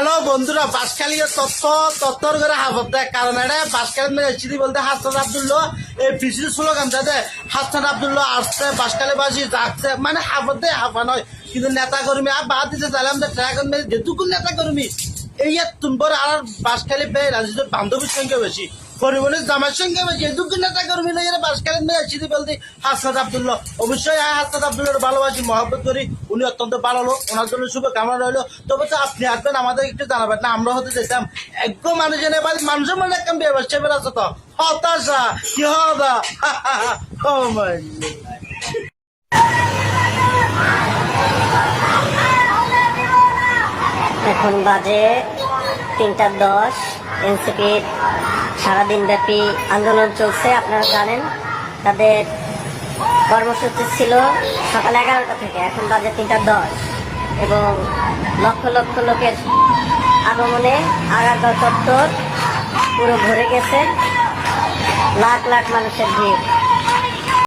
Hello বন্ধুরা বাসখালী তত্ত্ব তত্ত্বর করে হাফত কারণ এটা বাসখালী মেয়ে চিঠি বলতে হাসান আবদুল্লো এই পিসির স্লোগান যাতে হাসান আবদুল্লো আসছে, বাসখালী বাসী যাচ্ছে। মানে হাফত হাফা নয়। কিন্তু নেতা কর্মী আর বাদ দিতে চাইলাম যে ট্রাগন মেয়ে যেটুকু নেতা কর্মী এই তুমবার আর বাসখালী পেয়ে রাজনীতির বান্ধবীর সংখ্যা বেশি। পরিবহনের জামার সঙ্গে বেশি। যেটুকু নেতা কর্মী নেই বাসখালী মেয়ে চিঠি বলতে হাসান আবদুল্লাহ। অবশ্যই হ্যাঁ হাসান আবদুল্লাহর ভালোবাসি, মহব্বত করি। উনি অত্যন্ত ভালো লোক। ওনার জন্য শুভ কামনা রইল। তবে তো আপনি আসবেন আমাদের একটু জানাবেন। না, আমরা হতে যেতাম একদম মানুষজনের বাড়ি, মানুষের মনে একটা ব্যবস্থা বেরোচ্ছে তো। হতাশা, কি হতা ও মাই এখন বাজে তিনটা দশ। এনসিপির সারাদিন ব্যাপী আন্দোলন চলছে, আপনারা জানেন। তাদের কর্মসূচি ছিল সকাল এগারোটা থেকে, এখন বাজে তিনটা দশ। এবং লক্ষ লক্ষ লোকের আগমনে আগারগাঁও চত্বর পুরো ভরে গেছে। লাখ লাখ মানুষের ভিড়।